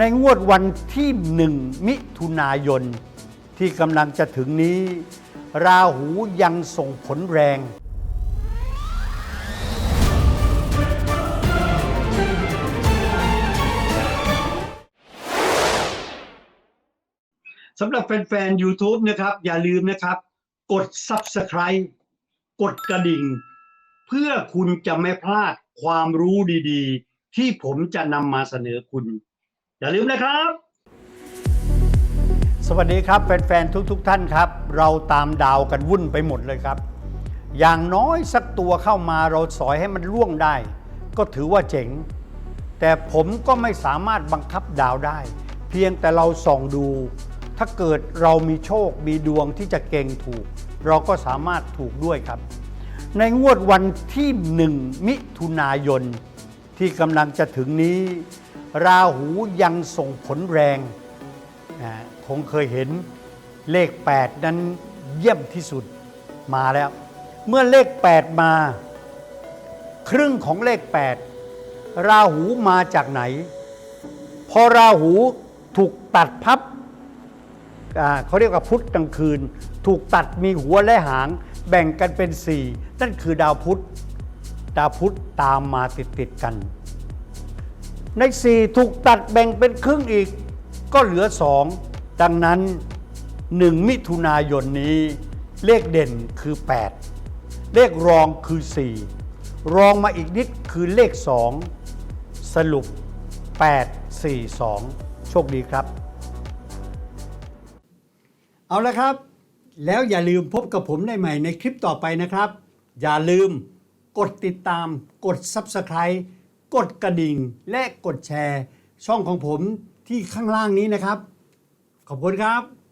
ในงวดวันที่หนึ่งมิถุนายน ที่กำลังจะถึงนี้ ราหูยังส่งผลแรง สำหรับแฟนๆ YouTube นะครับ อย่าลืมนะครับ กด Subscribe กดกระดิ่ง เพื่อคุณจะไม่พลาดความรู้ดีๆ ที่ผมจะนำมาเสนอคุณ อย่าลืมนะครับ สวัสดีครับแฟนๆทุกๆทท่านครับ เราตามดาวกันวุ่นไปหมดเลยครับ อย่างน้อยสักตัวเข้ามาเราสอยให้มันล่วงได้ ก็ถือว่าเจ๋ง แต่ผมก็ไม่สามารถบังคับดาวได้ เพียงแต่เราส่องดู ถ้าเกิดเรามีโชคมีดวงที่จะเก่งถูก เราก็สามารถถูกด้วยครับ ในงวดวันที่หนึ่งมิถุนายนที่กำลังจะถึงนี้ ราหูยังส่งผลแรงคงเคยเห็นเลข 8 นั้นเยี่ยมที่สุดมาแล้ว เมื่อเลข 8 มา ครึ่งของเลข 8 ราหูมาจากไหน พอราหูถูกตัดพับเขาเรียกว่าพุธกลางคืน ถูกตัดมีหัวและหาง แบ่งกันเป็นสี่นั่นคือดาวพุธ ดาวพุธตามมาติดติดๆกัน ในสี่ถูกตัดแบ่งเป็นครึ่งอีก ก็เหลือสองดังนั้นหนึ่งมิถุนายนนี้ เลขเด่นคือ 8 เลขรองคือ 4 รองมาอีกนิดคือเลข 2 สรุป 8 4 2 โชคดีครับ เอาละครับ แล้วอย่าลืมพบกับผมได้ใหม่ในคลิปต่อไปนะครับ อย่าลืมกดติดตามกด Subscribe กดกระดิ่งและกดแชร์ ช่องของผมที่ข้างล่างนี้นะครับ ขอบคุณครับ